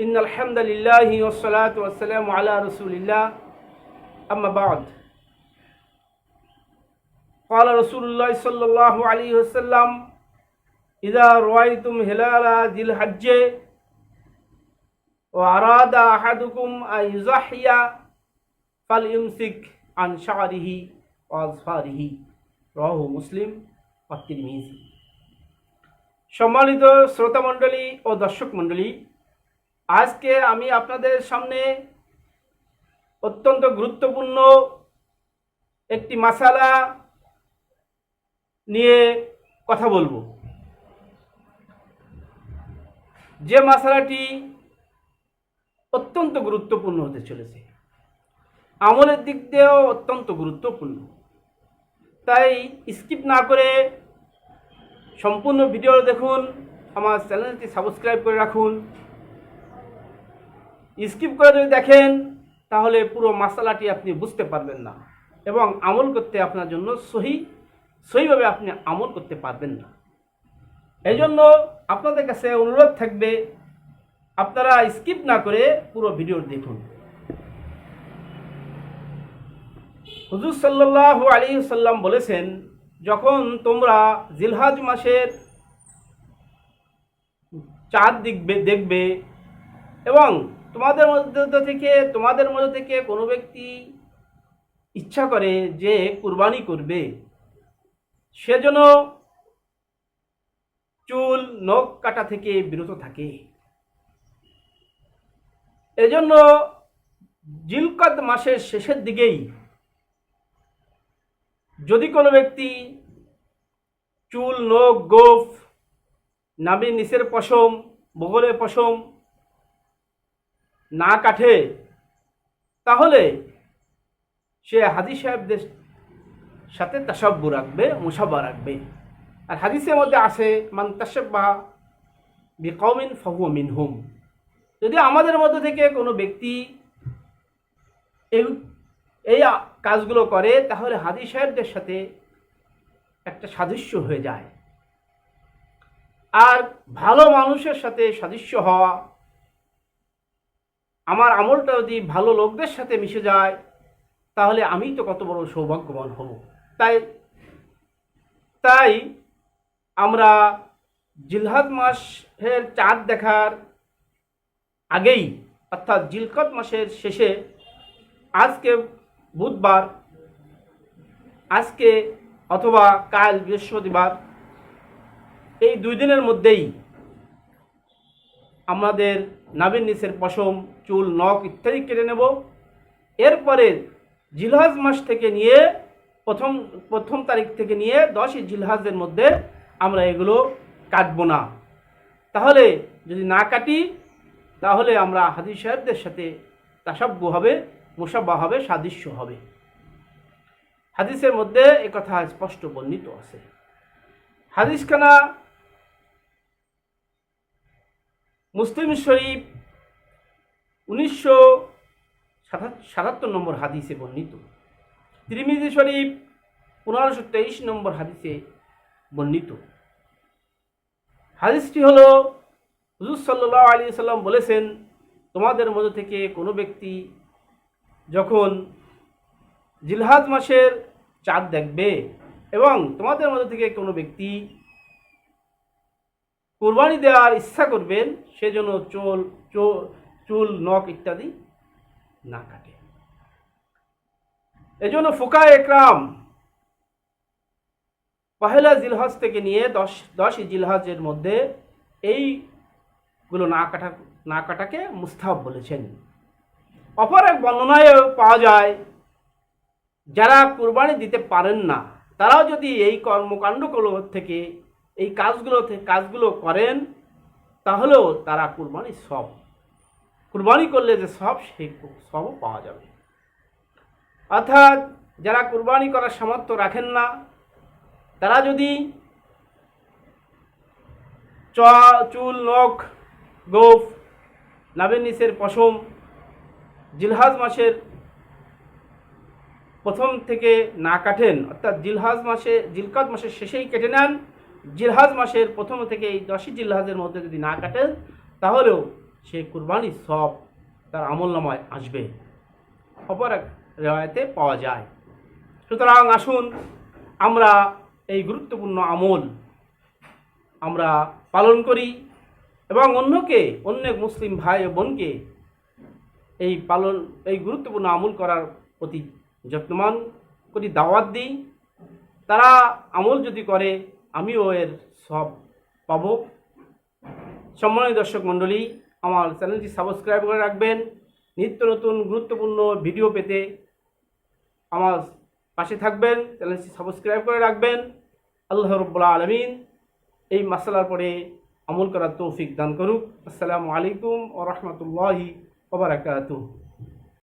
إن الحمد لله والصلاة والسلام على رسول الله أما بعد قال رسول الله صلى الله عليه وسلم إذا رأيتم هلال ذي الحج وأراد أحدكم أن يضحي فليمسك عن شعره وأظفاره رواه মুসলিম والترمذي সম্মানিত শ্রোতা মণ্ডলী ও দর্শক মণ্ডলী আজকে আমি আপনাদের সামনে অত্যন্ত গুরুত্বপূর্ণ একটি মাসালা নিয়ে কথা বলব। যে মশালাটি অত্যন্ত গুরুত্বপূর্ণ হতে চলেছে। আমলের দিক দিয়েও অত্যন্ত গুরুত্বপূর্ণ। তাই স্কিপ না করে সম্পূর্ণ ভিডিও দেখুন, আমার চ্যানেলটি সাবস্ক্রাইব করে রাখুন। স্কিপ করে যদি দেখেন, তাহলে পুরো মশালাটি আপনি বুঝতে পারবেন না এবং আমল করতে আপনার জন্য সহি, সহিভাবে আপনি আমল করতে পারবেন না। এই জন্য আপনাদের কাছে অনুরোধ থাকবে, আপনারা স্কিপ না করে পুরো ভিডিও দেখুন। হুজুর সাল্লাহ আলী সাল্লাম বলেছেন, যখন তোমরা জিলহাজ মাসের চাঁদ দেখবে দেখবে এবং তোমাদের মধ্যে থেকে, তোমাদের মধ্যে থেকে কোনো ব্যক্তি ইচ্ছা করে যে কুরবানি করবে সেজন্য চুল, নখ কাটা থেকে বিরত থাকে। এজন্য জিলকদ মাসের শেষের দিকেই যদি কোনো ব্যক্তি চুল, নখ, গোফ নাবি নিচের পশম, বগলের পশম না কাটে, তাহলে সে হাজি সাহেবদের সাথে তাসাব্য রাখবে, মুসাব্বা রাখবে। আর হাদিসের মধ্যে আছে, মান তাসাব্বা বি কৌমিন ফাহু মিনহুম। যদি আমাদের মধ্যে থেকে কোনো ব্যক্তি এই এই কাজগুলো করে, তাহলে হাদি সাহেবদের সাথে একটা সাদৃশ্য হয়ে যায়। আর ভালো মানুষের সাথে সাদৃশ্য হওয়া আমার আমলটা যদি ভালো লোকদের সাথে মিশে যায়, তাহলে আমি তো কত বড় সৌভাগ্যবান হব। তাই তাই আমরা জিলহাদ মাসের চাঁদ দেখার আগেই, অর্থাৎ জিলকত মাসের শেষে আজকে বুধবার, আজকে অথবা কাল বৃহস্পতিবার, এই দুই দিনের মধ্যেই আমাদের নাবিন নিচের পশম, চুল, নখ ইত্যাদি কেটে নেব। এরপরে জিলহাজ মাস থেকে নিয়ে, প্রথম প্রথম তারিখ থেকে নিয়ে দশই জিলহাজের মধ্যে আমরা এগুলো কাটবো না। তাহলে যদি না কাটি, তাহলে আমরা হাদিস সাহেবদের সাথে তাসাব্য হবে মুসাব্বা হবে, সাদৃশ্য হবে। হাদিসের মধ্যে কথা স্পষ্ট বর্ণিত আছে। হাদিসখানা মুসলিম শরীফ উনিশশো সাতাত্তর নম্বর হাদিসে বর্ণিত। ত্রিমিজি শরীফ পনেরোশো তেইশ নম্বর হাদিসে বর্ণিত। হাদিসটি হলো, হুজুর সাল্লাহ আলী সাল্লাম বলেছেন, তোমাদের মধ্যে থেকে কোনো ব্যক্তি যখন জিলহাজ মাসের চাঁদ দেখবে এবং তোমাদের মধ্যে থেকে কোনো ব্যক্তি কোরবানি দেওয়ার ইচ্ছা করবেন, সেজন্য চোল চুল, নখ ইত্যাদি না কাটে। এজন্য ফোকা একরাম পহেলা জিলহাজ থেকে নিয়ে দশ, দশই জিলহাজের মধ্যে এইগুলো না কাটা, না কাটাকে মুস্তাব বলেছেন। অপর এক বর্ণনায়ও পাওয়া যায়, যারা কুরবানি দিতে পারেন না, তারাও যদি এই কর্মকাণ্ডগুলো থেকে এই কাজগুলো কাজগুলো করেন, তাহলেও তারা কুরবানি সব। কুরবানি করলে যে সব, সেই সবও পাওয়া যাবে। অর্থাৎ যারা কুরবানি করার সামর্থ্য রাখেন না, তারা যদি চ, চুল, নখ, গোফ নাবের নিচের পশম, জিলহাজ মাসের প্রথম থেকে না কাটেন, অর্থাৎ জিলহাজ মাসে, জিলকাত মাসের শেষেই কেটে নেন জিলহাজ মাসের প্রথম থেকে এই দশই জিলহাজের মধ্যে যদি না কাটে, তাহলেও সে কুরবানির সব তার আমল নামায় আসবে। অপর এক রেওয়ায়তে পাওয়া যায়। সুতরাং আসুন আমরা এই গুরুত্বপূর্ণ আমল আমরা পালন করি এবং অন্যকে, অন্য মুসলিম ভাই ও বোনকে এই পালন, এই গুরুত্বপূর্ণ আমল করার প্রতি যত্নমান করি, দাওয়াত দিই। তারা আমল যদি করে আমিও এর সব পাব। সম্মানিত দর্শক মণ্ডলী, আমার চ্যানেলটি সাবস্ক্রাইব করে রাখবেন। নিত্য নতুন গুরুত্বপূর্ণ ভিডিও পেতে আমার পাশে থাকবেন, চ্যানেলটি সাবস্ক্রাইব করে রাখবেন। আল্লাহ রব্বুল্লাহ আলমিন এই মাসালার পরে আমল করার তৌফিক দান করুক। আসসালামু আলাইকুম ও রহমতুল্লাহি ওবরাকাতুহ